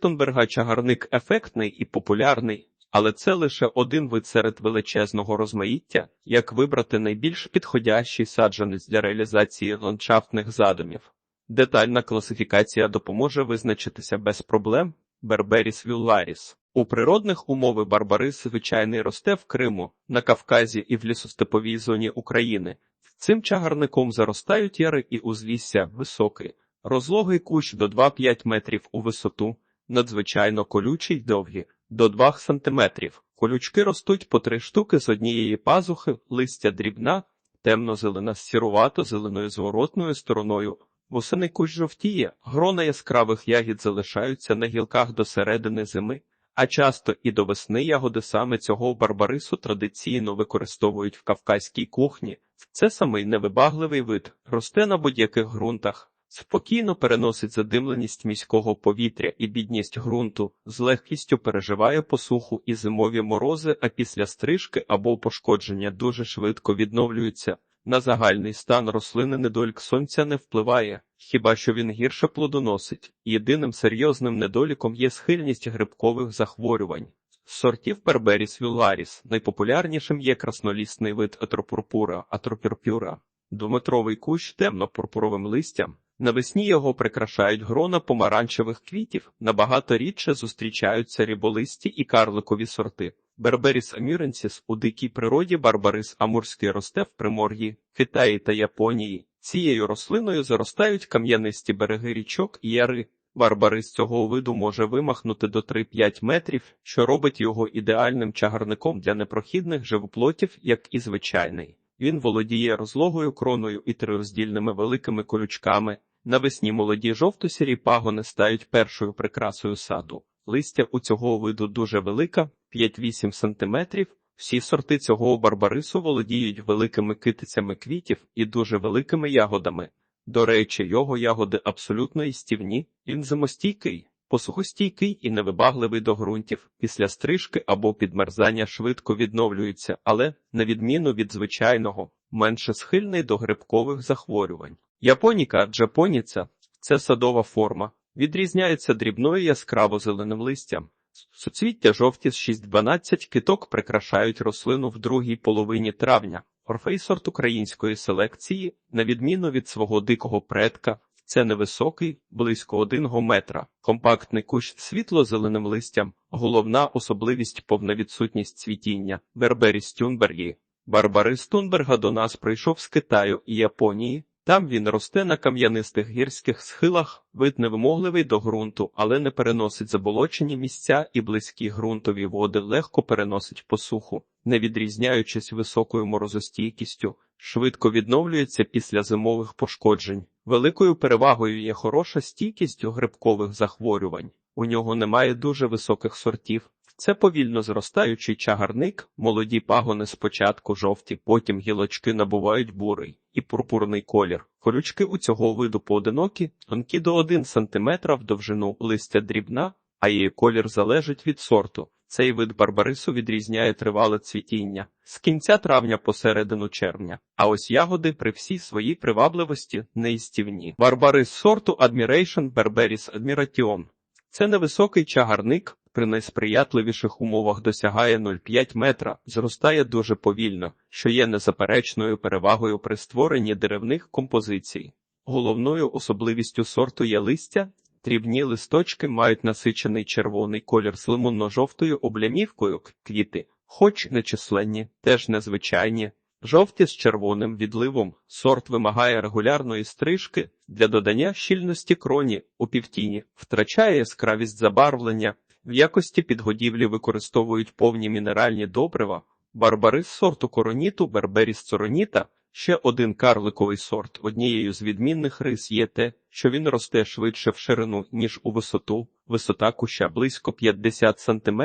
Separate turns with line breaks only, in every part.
Тонберга чагарник ефектний і популярний, але це лише один вид серед величезного розмаїття, як вибрати найбільш підходящий саджанець для реалізації ландшафтних задумів. Детальна класифікація допоможе визначитися без проблем. Берберіс вюлларіс. У природних умови барбарис звичайний росте в Криму, на Кавказі і в лісостеповій зоні України. Цим чагарником заростають яри і узлісся високий, розлогий кущ до 2-5 метрів у висоту, надзвичайно колючий довгі, до 2 сантиметрів. Колючки ростуть по три штуки з однієї пазухи, листя дрібна, темно-зелена з сірувато-зеленою зворотною стороною. Восени кущ жовтіє, грона яскравих ягід залишаються на гілках до середини зими, а часто і до весни ягоди саме цього барбарису традиційно використовують в кавказькій кухні. Це самий невибагливий вид, росте на будь-яких ґрунтах, спокійно переносить задимленість міського повітря і бідність ґрунту, з легкістю переживає посуху і зимові морози, а після стрижки або пошкодження дуже швидко відновлюється. На загальний стан рослини недолік сонця не впливає, хіба що він гірше плодоносить. Єдиним серйозним недоліком є схильність грибкових захворювань. З Сортів Перберіс вюларіс найпопулярнішим є краснолісний вид атропурпура, атропюрпюра, двометровий кущ темно-пурпуровим листям. Навесні його прикрашають грона помаранчевих квітів, набагато рідше зустрічаються ріболисті і карликові сорти. Берберіс амюренсіс у дикій природі барбарис амурський росте в Примор'ї, Китаї та Японії. Цією рослиною заростають кам'янисті береги річок і яри. Барбарис цього виду може вимахнути до 3-5 метрів, що робить його ідеальним чагарником для непрохідних живоплотів, як і звичайний. Він володіє розлогою кроною і трироздільними великими колючками. Навесні молоді жовто-сірі пагони стають першою прикрасою саду. Листя у цього виду дуже велика, 5-8 см. Всі сорти цього барбарису володіють великими китицями квітів і дуже великими ягодами. До речі, його ягоди абсолютно істівні, він зимостійкий, посухостійкий і невибагливий до ґрунтів. Після стрижки або підмерзання швидко відновлюється, але, на відміну від звичайного, менше схильний до грибкових захворювань. Японіка джапоніця це садова форма, відрізняється дрібною яскраво зеленим листям. Суцвіття жовті з 6-12 киток прикрашають рослину в другій половині травня. Орфей сорт української селекції, на відміну від свого дикого предка, це невисокий, близько 1 метра, компактний кущ світло-зеленим листям, головна особливість повна відсутність цвітіння, Берберіс Тюнбергі. Барбарис Тунберга до нас прийшов з Китаю і Японії. Там він росте на кам'янистих гірських схилах, вид невимогливий до ґрунту, але не переносить заболочені місця і близькі ґрунтові води легко переносить посуху, не відрізняючись високою морозостійкістю, швидко відновлюється після зимових пошкоджень. Великою перевагою є хороша стійкість грибкових захворювань. У нього немає дуже високих сортів. Це повільно зростаючий чагарник, молоді пагони спочатку жовті, потім гілочки набувають бурий і пурпурний колір. Колючки у цього виду поодинокі, тонкі до 1 см в довжину, листя дрібна, а її колір залежить від сорту. Цей вид барбарису відрізняє тривале цвітіння з кінця травня по середину червня. А ось ягоди при всій своїй привабливості неїстівні. Барбарис сорту Admiration Berberis Admiration. Це невисокий чагарник, при найсприятливіших умовах досягає 0,5 метра, зростає дуже повільно, що є незаперечною перевагою при створенні деревних композицій. Головною особливістю сорту є листя. Дрібні листочки мають насичений червоний колір з лимонно-жовтою облямівкою, квіти, хоч нечисленні, теж незвичайні. Жовті з червоним відливом сорт вимагає регулярної стрижки для додання щільності кроні у півтіні, втрачає яскравість забарвлення, в якості підгодівлі використовують повні мінеральні добрива, барбарис сорту короніту, берберіс цороніта, ще один карликовий сорт. Однією з відмінних рис є те, що він росте швидше в ширину, ніж у висоту, висота куща близько 50 см,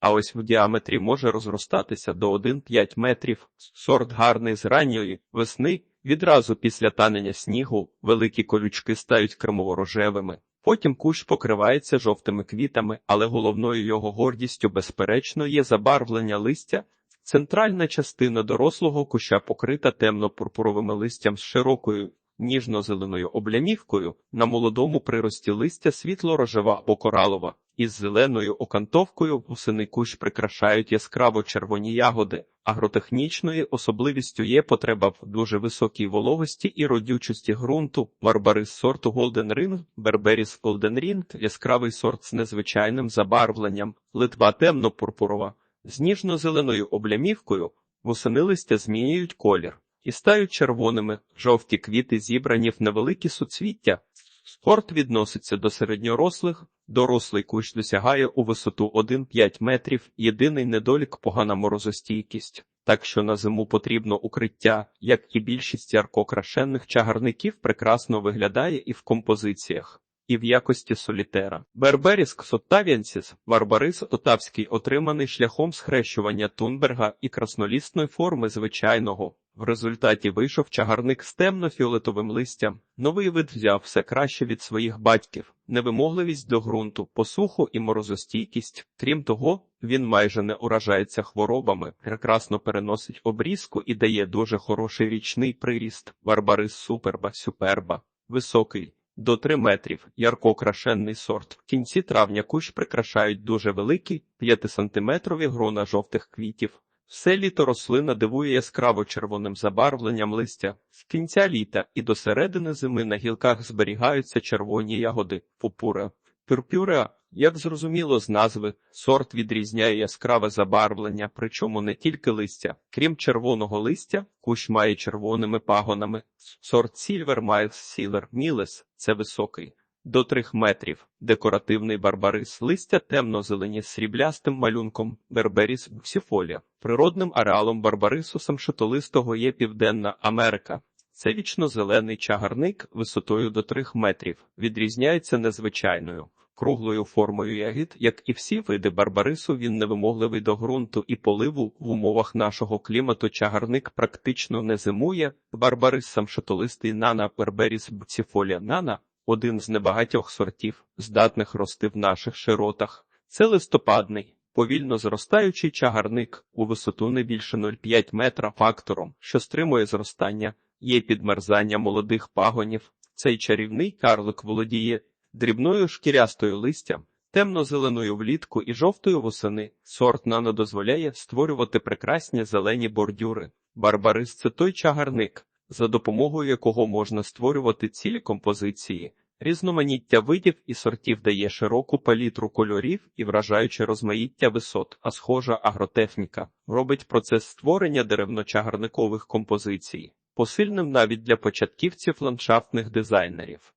а ось в діаметрі може розростатися до 1,5 метрів. Сорт гарний з ранньої весни, відразу після танення снігу, великі колючки стають кремово-рожевими. Потім кущ покривається жовтими квітами, але головною його гордістю, безперечно, є забарвлення листя. Центральна частина дорослого куща покрита темно-пурпуровими листям з широкою ніжно-зеленою облямівкою, на молодому прирості листя світло-рожева або коралова, із зеленою окантовкою восени кущ прикрашають яскраво червоні ягоди. Агротехнічною особливістю є потреба в дуже високій вологості і родючості ґрунту. Барбарис сорту Golden Ring, Берберіс Golden Ring – яскравий сорт з незвичайним забарвленням, литва темно-пурпурова, з ніжно-зеленою облямівкою, восени листя змінюють колір і стають червоними, жовті квіти зібрані в невеликі суцвіття. Сорт відноситься до середньорослих, дорослий кущ досягає у висоту 1-5 метрів, єдиний недолік – погана морозостійкість. Так що на зиму потрібно укриття, як і більшість яркокрашенних чагарників прекрасно виглядає і в композиціях, і в якості солітера. Берберіс ксоттавіенсіс, барбарис отавський, отриманий шляхом схрещування тунберга і краснолісної форми звичайного. В результаті вийшов чагарник з темно-фіолетовим листям. Новий вид взяв все краще від своїх батьків, невимогливість до ґрунту, посуху і морозостійкість. Крім того, він майже не уражається хворобами, прекрасно переносить обрізку і дає дуже хороший річний приріст. Барбарис суперба, суперба, високий. До 3 метрів ярко окрашенний сорт. В кінці травня кущ прикрашають дуже великі 5-сантиметрові грона жовтих квітів. Все літо рослина дивує яскраво червоним забарвленням листя. З кінця літа і до середини зими на гілках зберігаються червоні ягоди, пупура. Пюрпюреа, як зрозуміло з назви, сорт відрізняє яскраве забарвлення, причому не тільки листя. Крім червоного листя, кущ має червоними пагонами. Сорт Сільвер має Сілер Мілес – це високий. До 3 метрів. Декоративний барбарис листя темно-зелені з сріблястим малюнком Берберіс буксіфолія. Природним ареалом барбарису самшитолистого є Південна Америка. Це вічно-зелений чагарник висотою до 3 метрів. Відрізняється незвичайною. Круглою формою ягід, як і всі види барбарису, він невимогливий до ґрунту і поливу в умовах нашого клімату чагарник практично не зимує. Барбарис самшитолистий нана Берберіс буксіфолія нана один з небагатьох сортів, здатних рости в наших широтах. Це листопадний, повільно зростаючий чагарник у висоту не більше 0,5 метра фактором, що стримує зростання, є підмерзання молодих пагонів. Цей чарівний карлик володіє дрібною шкірястою листям, темно-зеленою влітку і жовтою восени. Сорт нано дозволяє створювати прекрасні зелені бордюри. Барбарис це той чагарник, за допомогою якого можна створювати цілі композиції. Різноманіття видів і сортів дає широку палітру кольорів і вражаюче розмаїття висот, а схожа агротехніка робить процес створення деревно-чагарникових композицій посильним навіть для початківців ландшафтних дизайнерів.